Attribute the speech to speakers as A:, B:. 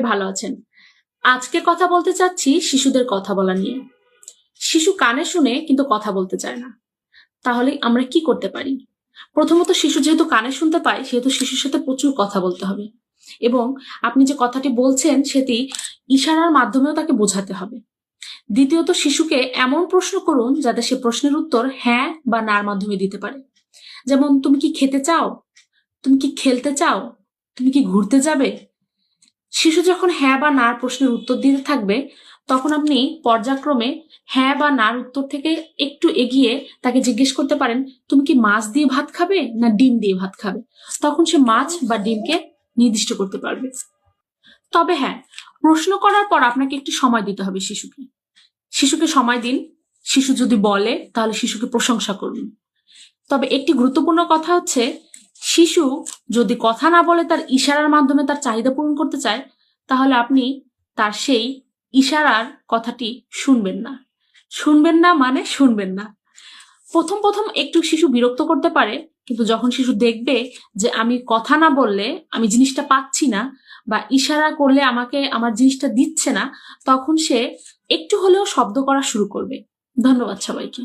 A: ভালো আছেন। আজকে কথা বলতে চাচ্ছি শিশুদের কথা বলা নিয়ে। শিশু কানে শুনে কিন্তু কথা বলতে চায় না। তাহলে আমরা কি করতে পারি? প্রথমত শিশু যেহেতু কানে শুনতে পায়, সেহেতু শিশুর সাথে প্রচুর কথা বলতে হবে। এবং আপনি যে কথাটি বলছেন, সেটি ইশারার মাধ্যমেও তাকে বোঝাতে হবে। দ্বিতীয়ত, শিশুকে এমন প্রশ্ন করুন যাতে সে প্রশ্নের উত্তর হ্যাঁ বা নার মাধ্যমে দিতে পারে। যেমন, তুমি কি খেতে চাও? তুমি কি খেলতে চাও? তুমি কি ঘুরতে যাবে? শিশু যখন হ্যাঁ বা নার প্রশ্নের উত্তর দিতে থাকবে, তখন আপনি পর্যায়ক্রমে হ্যাঁ বা নার উত্তর থেকে একটু এগিয়ে তাকে জিজ্ঞেস করতে পারেন, তুমি কি মাছ দিয়ে ভাত খাবে না ডিম দিয়ে ভাত খাবে? তখন সে মাছ বা ডিমকে নির্দিষ্ট করতে পারবে। তবে হ্যাঁ প্রশ্ন করার পর আপনাকে একটু সময় দিতে হবে শিশুকে। শিশুকে সময় দিন। শিশু যদি বলে, তাহলে শিশুকে প্রশংসা করুন। তবে একটি গুরুত্বপূর্ণ কথা হচ্ছে শিশু যদি কথা না বলে তার ইশারার মাধ্যমে তার চাহিদা পূরণ করতে চায়, তাহলে আপনি তার সেই ইশারার কথাটি শুনবেন না। শুনবেন না মানে শুনবেন না। প্রথম প্রথম একটু শিশু বিরক্ত করতে পারে, কিন্তু যখন শিশু দেখবে যে আমি কথা না বললে, আমি জিনিসটা পাচ্ছি না বা ইশারা করলে আমাকে আমার জিনিসটা দিচ্ছে না, তখন সে একটু হলেও শব্দ করা শুরু করবে। ধন্যবাদ সবাইকে।